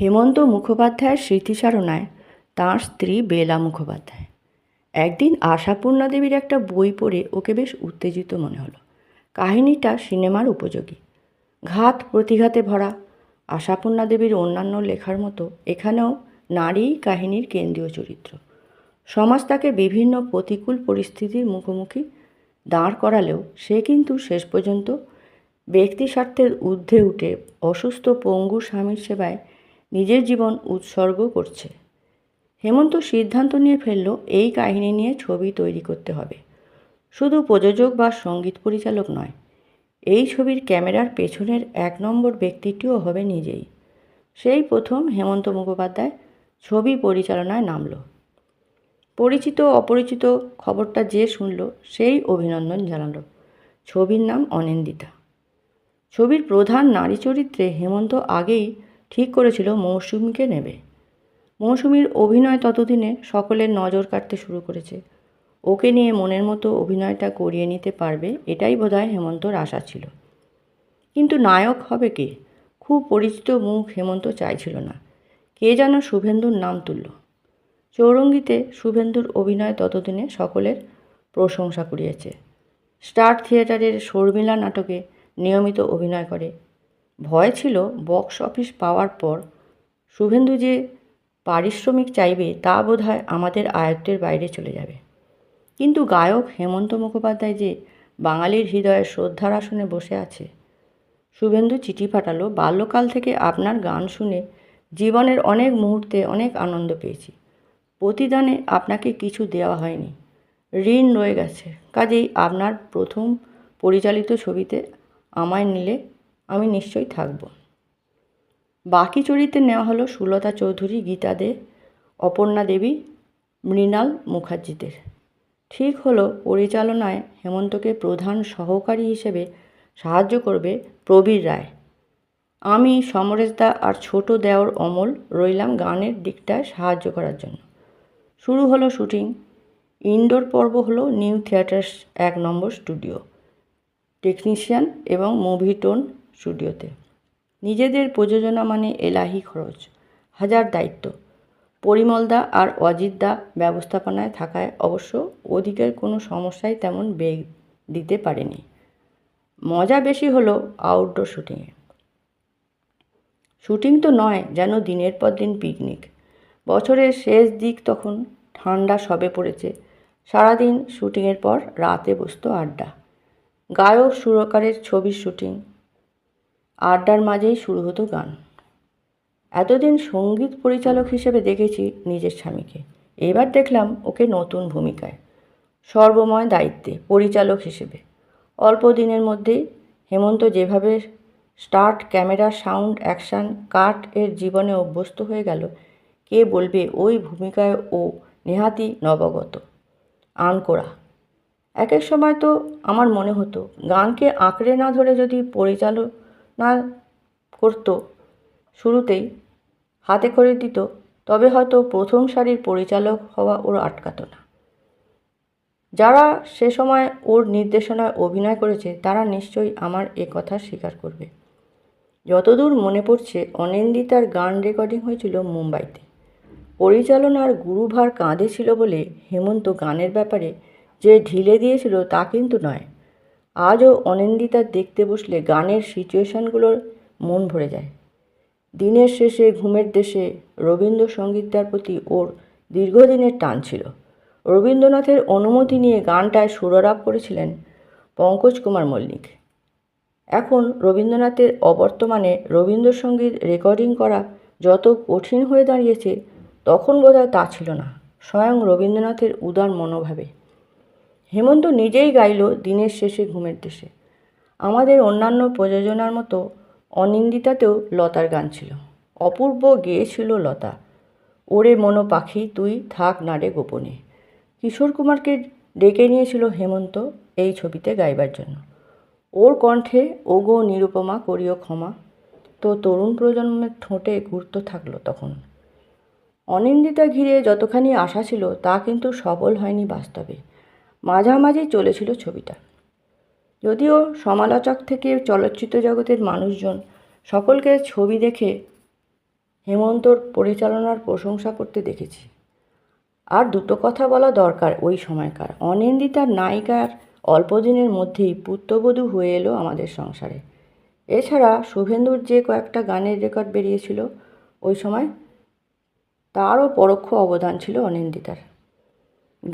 হেমন্ত মুখোপাধ্যায়ের স্মৃতিচারণায় তাঁর স্ত্রী বেলা মুখোপাধ্যায়। একদিন আশাপূর্ণা দেবীর একটা বই পড়ে ওকে বেশ উত্তেজিত মনে হলো। কাহিনীটা সিনেমার উপযোগী। ঘাত প্রতিঘাতে ভরা আশাপূর্ণা দেবীর অন্যান্য লেখার মতো এখানেও নারী কাহিনীর কেন্দ্রীয় চরিত্র। সমাজ তাকে বিভিন্ন প্রতিকূল পরিস্থিতির মুখোমুখি দাঁড় করালেও সে কিন্তু শেষ পর্যন্ত ব্যক্তি স্বার্থের ঊর্ধ্বে উঠে অসুস্থ পঙ্গু স্বামীর সেবায় নিজের জীবন উৎসর্গ করছে। হেমন্ত সিদ্ধান্ত নিয়ে ফেলল, এই কাহিনী নিয়ে ছবি তৈরি করতে হবে। শুধু প্রযোজক বা সংগীত পরিচালক নয়, এই ছবির ক্যামেরার পেছনের এক নম্বর ব্যক্তিটিও হবে নিজেই। সেই প্রথম হেমন্ত মুখোপাধ্যায় ছবি পরিচালনায় নামল। পরিচিত, অপরিচিত খবরটা যে শুনল, সেই অভিনন্দন জানালো। ছবির নাম অনিন্দিতা। ছবির প্রধান নারী চরিত্রে হেমন্ত আগেই ঠিক করেছিল মৌসুমীকে নেবে। মৌসুমীর অভিনয় ততদিনে সকলের নজর কাটতে শুরু করেছে। ওকে নিয়ে মনের মতো অভিনয়টা করিয়ে নিতে পারবে এটাই বোধহয় হেমন্তর আশা ছিল। কিন্তু নায়ক হবে কে? খুব পরিচিত মুখ হেমন্ত চাইছিল না। কে যেন শুভেন্দুর নাম তুলল। চৌরঙ্গিতে শুভেন্দুর অভিনয় ততদিনে সকলের প্রশংসা কুড়িয়েছে। স্টার থিয়েটারের শর্মিলা নাটকে নিয়মিত অভিনয় করে ভয় ছিল বক্স অফিস পাওয়ার পর। শুভেন্দু যে পারিশ্রমিক চাইবে তা বোধহয় আমাদের আয়ত্তের বাইরে চলে যাবে। কিন্তু গায়ক হেমন্ত মুখোপাধ্যায় যে বাঙালির হৃদয়ে শ্রদ্ধার আসনে বসে আছে, শুভেন্দু চিঠি পাঠালো, বাল্যকাল থেকে আপনার গান শুনে জীবনের অনেক মুহূর্তে অনেক আনন্দ পেয়েছি। প্রতিদানে আপনাকে কিছু দেওয়া হয়নি। ঋণ রয়ে গেছে। কাজেই আপনার প্রথম পরিচালিত ছবিতে আমায় নিলে আমি নিশ্চয়ই থাকব। বাকি চরিত্রে নেওয়া হলো সুলতা চৌধুরী, গীতা দে, অপর্ণা দেবী, মৃণাল মুখার্জিদের। ঠিক হলো পরিচালনায় হেমন্তকে প্রধান সহকারী হিসেবে সাহায্য করবে প্রবীর রায়। আমি সমরেশ দা আর ছোট দেওর অমল রইলাম গানের দিকটায় সাহায্য করার জন্য। শুরু হলো শুটিং। ইনডোর পর্ব হলো নিউ থিয়েটার্স এক নম্বর স্টুডিও। টেকনিশিয়ান এবং মুভি টোন স্টুডিওতে। নিজেদের প্রযোজনা মানে এলাহি খরচ, হাজার দায়িত্ব। পরিমলদা আর অজিতদা ব্যবস্থাপনায় থাকায় অবশ্য ওদিকের কোনো সমস্যাই তেমন বেগ দিতে পারেনি। মজা বেশি হলো আউটডোর শুটিংয়ে শুটিং তো নয়, যেন দিনের পর দিন পিকনিক বছরের শেষ দিক তখন ঠান্ডা সবে পড়েছে। সারাদিন শুটিংয়ের পর রাতে বসত আড্ডা। গায়ক সুরকারের ছবির শুটিং আড্ডার মাঝেই শুরু হতো গান। এতদিন সংগীত পরিচালক হিসেবে দেখেছি নিজের স্বামীকে। এবার দেখলাম ওকে নতুন ভূমিকায়। সর্বময় দায়িত্বে, পরিচালক হিসেবে। অল্প দিনের মধ্যেই হেমন্ত যেভাবে start camera, sound, action, cut এর জীবনে অভ্যস্ত হয়ে গেল, কে বলবে ওই ভূমিকায় ও নেহাতি নবাগত? আনকোড়া এক এক সময় তো আমার মনে হতো, গানকে আঁকড়ে না ধরে যদি পরিচালনা করতো। শুরুতেই হাতে করে দিত, তবে হয়তো প্রথম সারির পরিচালক হওয়া ওর আটকাতো না। যারা সে সময় ওর নির্দেশনায় অভিনয় করেছে, তারা নিশ্চয়ই আমার এ কথা স্বীকার করবে। যতদূর মনে পড়ছে, অনিন্দিতার গান রেকর্ডিং হয়েছিল মুম্বাইতে। পরিচালনার গুরুভার কাঁধে ছিল বলে হেমন্ত গানের ব্যাপারে যে ঢিলে দিয়েছিল তা কিন্তু নয়। আজও অনিন্দিতা দেখতে বসলে গানের সিচুয়েশনগুলোর মন ভরে যায়। দিনের শেষে ঘুমের দেশে রবীন্দ্রসঙ্গীতটার প্রতি ওর দীর্ঘদিনের টান ছিল। রবীন্দ্রনাথের অনুমতি নিয়ে গানটায় সুরারাপ করেছিলেন পঙ্কজ কুমার মল্লিক। এখন রবীন্দ্রনাথের অবর্তমানে রবীন্দ্রসঙ্গীত রেকর্ডিং করা যত কঠিন হয়ে দাঁড়িয়েছে, তখন বোধহয় তা ছিল না। স্বয়ং রবীন্দ্রনাথের উদার মনোভাবে। হেমন্ত নিজেই গাইল দিনের শেষে ঘুমের দেশে। আমাদের অন্যান্য প্রযোজনার মতো অনিন্দিতাতেও লতার গান ছিল। অপূর্ব গেয়েছিল লতা। ওরে মনো পাখি, তুই থাক নাড়ে গোপনে। কিশোর কুমারকে ডেকে নিয়েছিল হেমন্ত এই ছবিতে গাইবার জন্য। ওর কণ্ঠে, ওগো নিরুপমা, করিও ক্ষমা। তো তরুণ প্রজন্মের ঠোঁটে ঘুরতে থাকল তখন। অনিন্দিতা ঘিরে যতখানি আশা ছিল, তা কিন্তু সফল হয়নি বাস্তবে। মাঝামাঝি চলেছিল ছবিটা। যদিও সমালোচক থেকে চলচ্চিত্র জগতের মানুষজন সকলকে ছবি দেখে হেমন্তর পরিচালনার প্রশংসা করতে দেখেছি। আর দুটো কথা বলা দরকার ওই সময়কার। অনিন্দিতার নায়িকার অল্প দিনের মধ্যেই পুত্রবধূ হয়ে এলো আমাদের সংসারে। এছাড়া শুভেন্দুর যে কয়েকটা গানের রেকর্ড বেরিয়েছিল ওই সময় তারও পরোক্ষ অবদান ছিল অনিন্দিতার।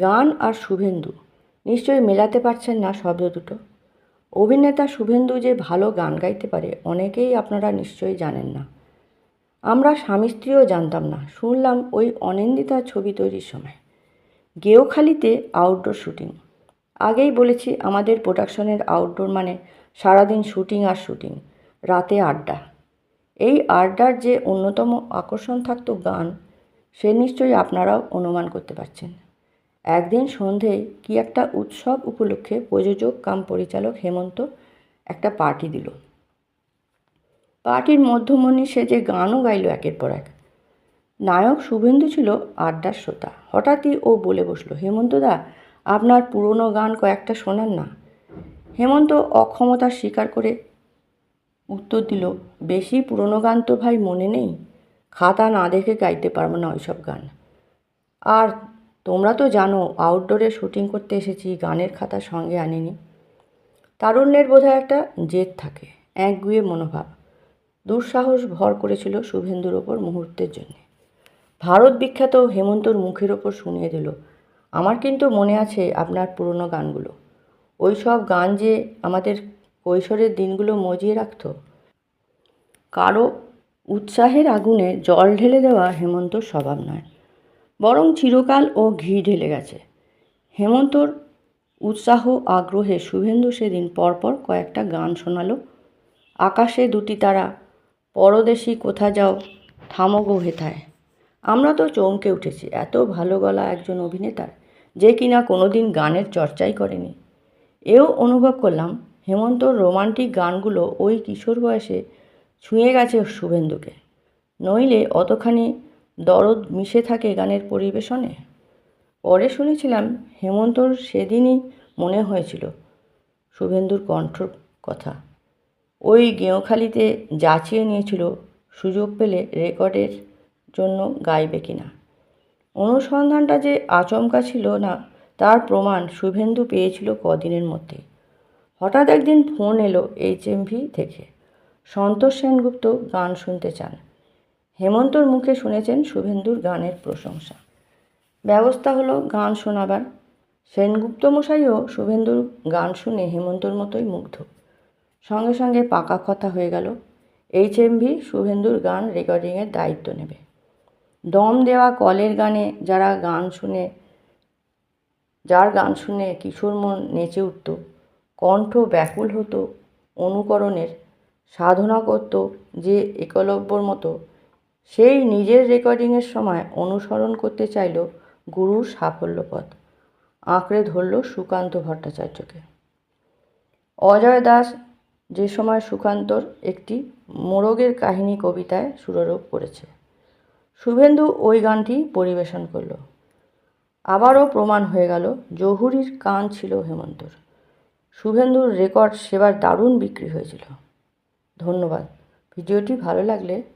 গান আর শুভেন্দু নিশ্চয়ই মেলাতে পারছেন না শব্দ দুটো। অভিনেতা শুভেন্দু যে ভালো গান গাইতে পারে, অনেকেই আপনারা নিশ্চয়ই জানেন না। আমরা স্বামী স্ত্রীও জানতাম না, শুনলাম ওই অনিন্দিতা ছবি তৈরির সময়। গেওখালিতে আউটডোর শুটিং আগেই বলেছি আমাদের প্রোডাকশনের আউটডোর মানে সারাদিন শুটিং আর শুটিং রাতে আড্ডা। এই আড্ডার যে অন্যতম আকর্ষণ থাকতো গান, সে নিশ্চয়ই আপনারাও অনুমান করতে পারছেন। একদিন সন্ধেয় কি একটা উৎসব উপলক্ষে প্রযোজক, কাম পরিচালক হেমন্ত একটা পার্টি দিল। পার্টির মধ্যমণি সেজে গানও গাইল একের পর এক। নায়ক শুভেন্দু ছিল আড্ডার শ্রোতা। হঠাৎই ও বলে বসল হেমন্তদা আপনার পুরনো গান কয়েকটা শোনান না? হেমন্ত অক্ষমতা স্বীকার করে উত্তর দিল, বেশি পুরনো গান তো ভাই মনে নেই। খাতা না দেখে গাইতে পারব না ওইসব গান। আর তোমরা তো জানো আউটডোরে শুটিং করতে এসেছি, গানের খাতা সঙ্গে আনিনি। তারুণ্যের বোধহয় একটা জেদ থাকে, একগুয়ে মনোভাব। দুঃসাহস ভর করেছিল শুভেন্দুর ওপর মুহূর্তের জন্যে। ভারত বিখ্যাত হেমন্তর মুখের ওপর শুনিয়ে দিল, আমার কিন্তু মনে আছে আপনার পুরনো গানগুলো। ওই সব গান যে আমাদের কৈশোরের দিনগুলো মজিয়ে রাখত। কারও উৎসাহের আগুনে জল ঢেলে দেওয়া হেমন্তর স্বভাব নয়। বরং চিরকাল ও ঘি ঢেলে গেছে। হেমন্তর উৎসাহ, আগ্রহে শুভেন্দু সেদিন পরপর কয়েকটা গান শোনালো। আকাশে দুটি তারা, পরদেশি কোথা যাও, থামো গো হেথায়। আমরা তো চমকে উঠেছি, এত ভালো গলা একজন অভিনেতার যে কিনা কোনোদিন গানের চর্চাই করেনি। এও অনুভব করলাম হেমন্তর রোমান্টিক গানগুলো ওই কিশোর বয়সে ছুঁয়ে গেছে শুভেন্দুকে। নইলে অতখানি দরদ মিশে থাকে গানের পরিবেশনে। পরে শুনেছিলাম হেমন্তর সেদিনই মনে হয়েছিল শুভেন্দুর কণ্ঠর কথা। ওই গেঁওখালিতে যাচিয়ে নিয়েছিল সুযোগ পেলে রেকর্ডের জন্য গাইবে কিনা। অনুসন্ধানটা যে আচমকা ছিল না, তার প্রমাণ শুভেন্দু পেয়েছিল কদিনের মধ্যে। হঠাৎ একদিন ফোন এলো এইচএমভি থেকে। সন্তোষ সেনগুপ্ত গান শুনতে চান। হেমন্তর মুখে শুনেছেন শুভেন্দুর গানের প্রশংসা। ব্যবস্থা হলো গান শোনাবার। সেনগুপ্ত মশাইও শুভেন্দুর গান শুনে হেমন্তর মতোই মুগ্ধ। সঙ্গে সঙ্গে পাকা কথা হয়ে গেল। এইচ এইচএমভি শুভেন্দুর গান রেকর্ডিংয়ের দায়িত্ব নেবে। দম দেওয়া কলের গানে যারা গান শুনে, যার গান শুনে কিশোর মন নেচে উঠত, কণ্ঠ ব্যাকুল হতো, অনুকরণের সাধনা করত যে একলব্যর মতো সেই নিজের রেকর্ডিংয়ের সময় অনুসরণ করতে চাইল গুরুর সাফল্য পথ আঁকড়ে ধরল সুকান্ত ভট্টাচার্যকে। অজয় দাস যে সময় সুকান্তর একটি মোরগের কাহিনী কবিতায় সুরারোপ করেছে, শুভেন্দু ওই গানটি পরিবেশন করল। আবারও প্রমাণ হয়ে গেল জহুরির কান ছিল হেমন্তর। শুভেন্দুর রেকর্ড সেবার দারুণ বিক্রি হয়েছিল। ধন্যবাদ। ভিডিওটি ভালো লাগলে